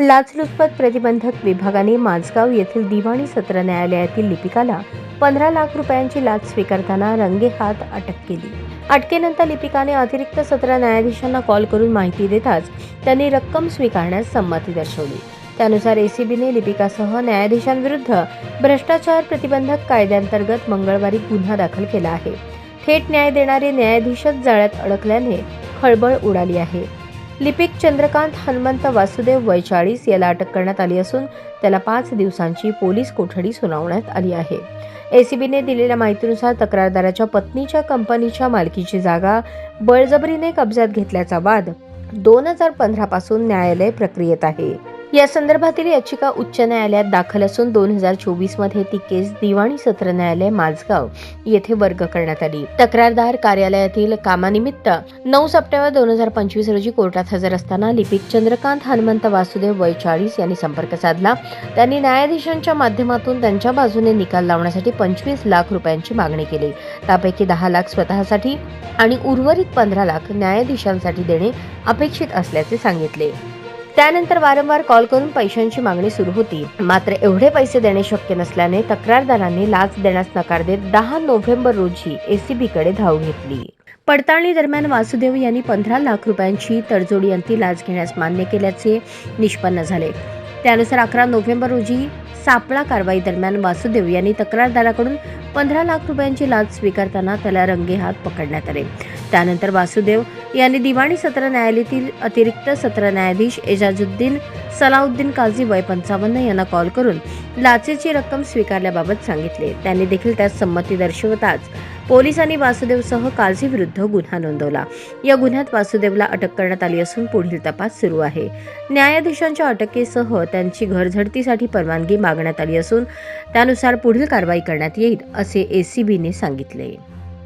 लाचलुचपत प्रतिबंधक विभागाने माझगाव येथील दिवाणी सत्र न्यायालयातील लिपिकाला पंधरा लाख रुपयांची लाच स्वीकारताना रंगेहात अटक केली. अटकेनंतर लिपिकाने अतिरिक्त सत्र न्यायाधीशांना कॉल करून माहिती देताच त्यांनी रक्कम स्वीकारण्यास संमती दर्शवली. त्यानुसार एसीबीने लिपिकासह न्यायाधीशांविरुद्ध भ्रष्टाचार प्रतिबंधक कायद्यांतर्गत मंगळवारी गुन्हा दाखल केला आहे. थेट न्याय देणारे न्यायाधीशच जाळ्यात अडकल्याने खळबळ उडाली आहे. लिपिक चंद्रकांत हनुमंत वासुदेव वय चाळीस याला अटक करण्यात आली असून त्याला पाच दिवसांची पोलीस कोठडी सुनावण्यात आली आहे. एसीबीने दिलेल्या माहितीनुसार तक्रारदाराच्या पत्नीच्या कंपनीच्या मालकीची जागा बळजबरीने कब्जात घेतल्याचा वाद दोन हजार पंधरा पासून न्यायालय प्रक्रियेत आहे. या संदर्भातील याचिका उच्च न्यायालयात दाखल असून दोन हजार चोवीसमध्ये ती केस दिवाणी सत्र न्यायालय माझगाव येथे वर्ग करण्यात आली. तक्रारदार कार्यालयातील कामानिमित्त नऊ सप्टेंबर दोन हजार पंचवीस रोजी कोर्टात हजर असताना लिपिक चंद्रकांत हनुमंत वासुदेव वय चाळीस यांनी संपर्क साधला. त्यांनी न्यायाधीशांच्या माध्यमातून त्यांच्या बाजूने निकाल लावण्यासाठी पंचवीस लाख रुपयांची मागणी केली. त्यापैकी दहा लाख स्वतःसाठी आणि उर्वरित पंधरा लाख न्यायाधीशांसाठी देणे अपेक्षित असल्याचे सांगितले. त्यानंतर वारंवार कॉल करून पैशांची मागणी सुरू होती. मात्र एवढे पैसे देणे शक्य नसल्याने तक्रारदारांनी लाच देण्यास नकार देत दहा नोव्हेंबर रोजी एसीबीकडे धाव घेतली. पडताळणी दरम्यान वासुदेव यांनी पंधरा लाख रुपयांची तडजोडी अंती लाच घेण्यास मान्य केल्याचे निष्पन्न झाले. त्यानुसार अकरा नोव्हेंबर रोजी सापळा कारवाई दरम्यान वासुदेव यांनी तक्रारदाराकडून पंधरा लाख रुपयांची लाच स्वीकारताना त्याला रंगेहात पकडण्यात आले. त्यानंतर वासुदेव यांनी दिवाणी सत्र न्यायालयातील अतिरिक्त सत्र न्यायाधीश एजाजुद्दीन सलाउद्दीन काझी वय पंचावन्न यांना कॉल करून लाचेची रक्कम स्वीकारल्याबाबत सांगितले. त्यांनी देखील त्यास संमती दर्शवताच पोलिसांनी वासुदेवसह काझी विरुद्ध गुन्हा नोंदवला. या गुन्ह्यात वासुदेवला अटक करण्यात आली असून पुढील तपास सुरू आहे. न्यायाधीशांच्या अटकेसह त्यांची घरझडतीसाठी परवानगी मागण्यात आली असून त्यानुसार पुढील कारवाई करण्यात येईल असे एसीबीने सांगितले.